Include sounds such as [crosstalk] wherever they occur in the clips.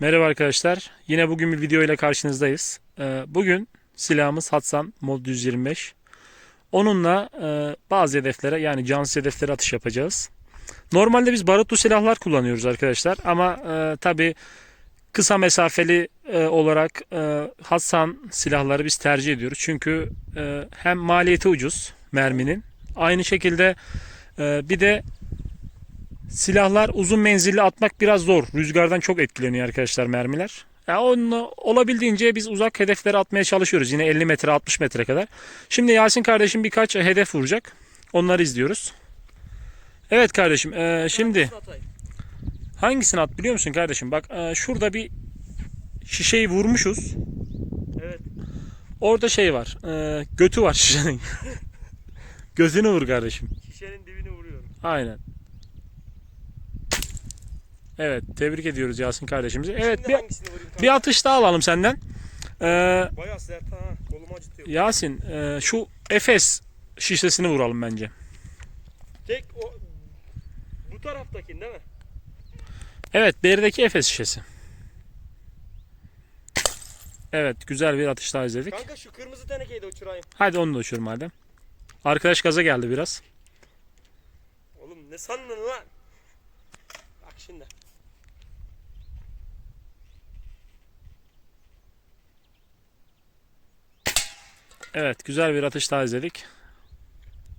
Merhaba arkadaşlar. Yine bugün bir video ile karşınızdayız. Ee, Bugün silahımız Hatsan Mod 125. Onunla e, bazı hedeflere yani cansız hedeflere atış yapacağız. Normalde biz barutlu silahlar kullanıyoruz arkadaşlar ama e, tabi kısa mesafeli e, olarak Hatsan silahları biz tercih ediyoruz. Çünkü hem maliyeti ucuz merminin aynı şekilde bir de Silahlar uzun menzilli atmak biraz zor. Rüzgardan çok etkileniyor arkadaşlar mermiler. Ya onu olabildiğince biz uzak hedeflere atmaya çalışıyoruz. Yine 50 metre 60 metre kadar. Şimdi Yasin kardeşim birkaç hedef vuracak. Onları izliyoruz. Evet kardeşim eee, şimdi hangisini at biliyor musun kardeşim? Bak eee, şurada bir şişeyi vurmuşuz. Evet. Orada şey var. eee, götü var şişenin. [laughs] Gözünü vur kardeşim. Şişenin dibini vuruyorum. Aynen. Evet, tebrik ediyoruz Yasin kardeşimizi. Evet, Şimdi bir, bir atış daha alalım senden. Ee, Bayağı sert ha. Kolumu acıtıyor. Yasin, e, şu Efes şişesini vuralım bence. Tek o bu taraftakini değil mi? Evet, berideki Efes şişesi. Evet, güzel bir atış daha izledik. Kanka şu kırmızı tenekeyi de uçurayım. Hadi onu da uçurum madem. Arkadaş gaza geldi biraz. Oğlum ne sandın lan? Bak şimdi. Evet, güzel bir atış daha izledik.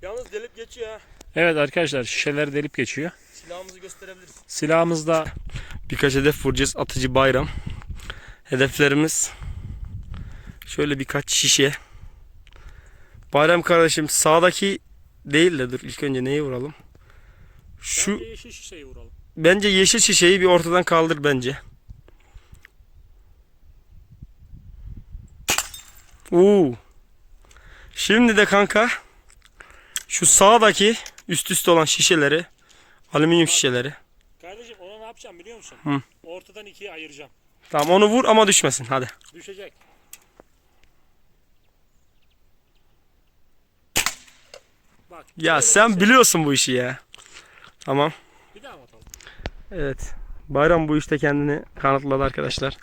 Yalnız delip geçiyor ha. Evet arkadaşlar, şişeler delip geçiyor. Silahımızı gösterebiliriz. Silahımızda Birkaç hedef vuracağız. Atıcı bayram. Hedeflerimiz şöyle birkaç şişe. Bayram kardeşim sağdaki değil de dur ilk önce neyi vuralım? Şu Bence yeşil şişeyi vuralım. bence yeşil şişeyi bir ortadan kaldır bence. Oo. Şimdi de kanka şu sağdaki üst üste olan şişeleri alüminyum şişeleri Kardeşim ona ne yapacağım biliyor musun? Hı. Ortadan ikiye ayıracağım. Tamam onu vur ama düşmesin hadi. Düşecek. Bak. Ya sen şey. biliyorsun bu işi ya. Tamam. Bir daha mı atalım? Evet. Bayram bu işte kendini kanıtladı arkadaşlar.